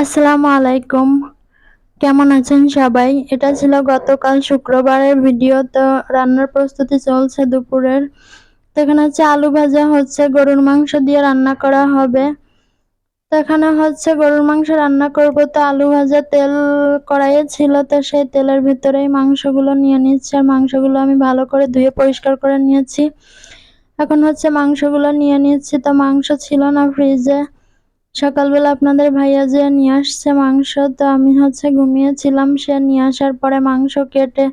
আসসালামু আলাইকুম। কেমন আছেন সবাই? এটা ছিল গতকাল শুক্রবারের ভিডিও, তো রান্নার প্রস্তুতি চলছে দুপুরের। তো এখানে হচ্ছে আলু ভাজা হচ্ছে, গরুর মাংস দিয়ে রান্না করা হবে। তো এখানে হচ্ছে গরুর মাংস রান্না করব, তো আলু ভাজা তেল কড়াইয়ে ছিল, তো সেই তেলের ভিতরেই মাংসগুলো নিয়ে নিচ্ছে। আর মাংসগুলো আমি ভালো করে ধুয়ে পরিষ্কার করে নিয়েছি। এখন হচ্ছে মাংসগুলো নিয়ে নিচ্ছি, তো মাংস ছিল না ফ্রিজে। সকালবেলা আপনাদের ভাইয়া যে নিয়ে আসছে মাংস, তো আমি হচ্ছে ঘুমিয়েছিলাম। সে নিয়ে আসার পরে মাংস কেটে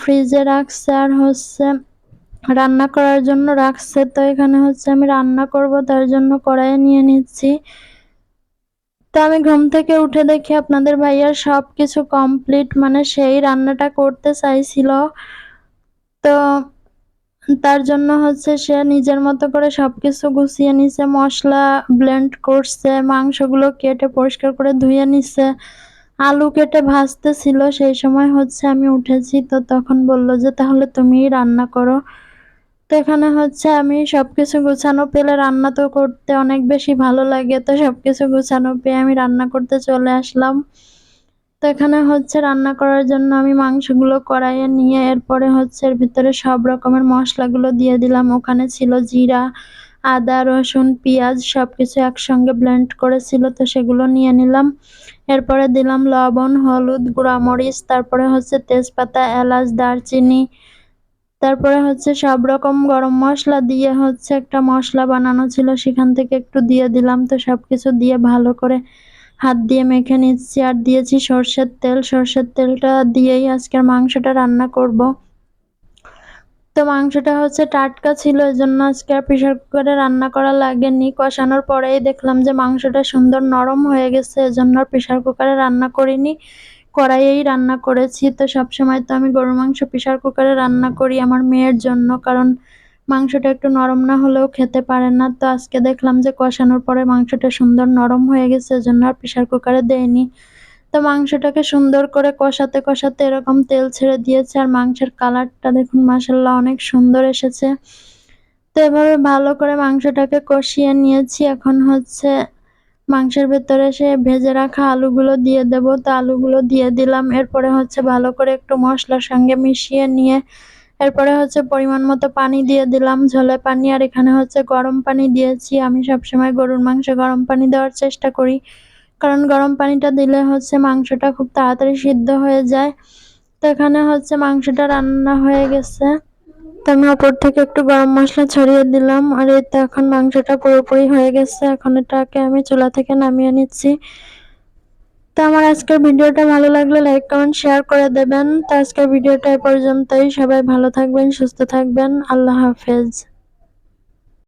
ফ্রিজে রাখছে আর হচ্ছে রান্না করার জন্য রাখছে। তো এখানে হচ্ছে আমি রান্না করব, তার জন্য কড়াইয়ে নিয়ে নিচ্ছি। তো আমি ঘুম থেকে উঠে দেখি আপনাদের ভাইয়ার সব কিছু কমপ্লিট মানে সেই রান্নাটা করতে চাইছিল। তো তার জন্য হচ্ছে সে নিজের মতো করে সবকিছু গুছিয়ে নিছে, মশলা ব্লেন্ড করছে, মাংসগুলো কেটে পরিষ্কার করে ধুয়ে নিছে। আলু কেটে ভাজতে ছিল সেই সময় হচ্ছে আমি উঠেছি, তো তখন বলল যে, তাহলে তুমিই রান্না করো। তো এখানে হচ্ছে আমি সবকিছু গুছানো পেলে রান্না তো করতে অনেক বেশি ভালো লাগে, তো সবকিছু গুছানো পেয়ে আমি রান্না করতে চলে আসলাম। এখানে হচ্ছে রান্না করার জন্য আমি মাংসগুলো কড়াইয়ে নিয়ে এরপরে হচ্ছে এর ভিতরে সব রকমের মশলাগুলো দিয়ে দিলাম। ওখানে ছিল জিরা, আদা, রসুন, পেঁয়াজ সব কিছু একসঙ্গে ব্লেন্ড করেছিল তো সেগুলো নিয়ে নিলাম। এরপরে দিলাম লবণ, হলুদ গুঁড়ামরিচ তারপরে হচ্ছে তেজপাতা, এলাচ, দারচিনি, তারপরে হচ্ছে সব রকম গরম মশলা দিয়ে হচ্ছে একটা মশলা বানানো ছিল, সেখান থেকে একটু দিয়ে দিলাম তো সব কিছু দিয়ে ভালো করে হাত দিয়ে মেখে নিচ্ছি আর দিয়েছি সর্ষের তেল। সর্ষের তেলটা দিয়েই আজকের মাংসটা রান্না করব। তো মাংসটা হচ্ছে টাটকা ছিল এই জন্য আজকে আর প্রেশার কুকারে রান্না করা লাগেনি। কষানোর পরেই দেখলাম যে মাংসটা সুন্দর নরম হয়ে গেছে, এজন্য আর প্রেশার কুকারে রান্না করিনি। কড়াইয়েই রান্না করেছি। তো সবসময় তো আমি গরুর মাংস প্রেশার কুকারে রান্না করি আমার মেয়ের জন্য, কারণ মাংসটা একটু নরম না হলেও খেতে পারেন না। তো আজকে দেখলাম যে কষানোর পরে মাংসটা সুন্দর নরম হয়ে গেছে, এজন্য আর প্রেশার কুকারে দেয়নি তো মাংসটাকে সুন্দর করে কষাতে কষাতে এরকম তেল ছেড়ে দিয়েছে আর মাংসের কালারটা দেখুন মাসাল্লাহ অনেক সুন্দর এসেছে। তো এভাবে ভালো করে মাংসটাকে কষিয়ে নিয়েছি। এখন হচ্ছে মাংসের ভেতরে সে ভেজে রাখা আলুগুলো দিয়ে দেব। তো আলুগুলো দিয়ে দিলাম। এরপরে হচ্ছে ভালো করে একটু মশলার সঙ্গে মিশিয়ে নিয়ে এরপরে হচ্ছে পরিমাণ মতো পানি দিয়ে দিলাম ঝোলে পানি, আর এখানে হচ্ছে গরম পানি দিয়েছি। আমি সবসময় গরুর মাংসে গরম পানি দেওয়ার চেষ্টা করি, কারণ গরম পানিটা দিলে হচ্ছে মাংসটা খুব তাড়াতাড়ি সিদ্ধ হয়ে যায়। তো এখানে হচ্ছে মাংসটা রান্না হয়ে গেছে। তো আমি ওপর থেকে একটু গরম মশলা ছড়িয়ে দিলাম, আর এই তো এখন মাংসটা পুরোপুরি হয়ে গেছে। এখন এটাকে আমি চুলা থেকে নামিয়ে নিচ্ছি। তো আমার আজকের ভিডিওটা ভালো লাগলে লাইক, কমেন্ট, শেয়ার করে দেবেন। তো আজকের ভিডিওটা এ পর্যন্তই। সবাই ভালো থাকবেন, সুস্থ থাকবেন। আল্লাহ হাফেজ।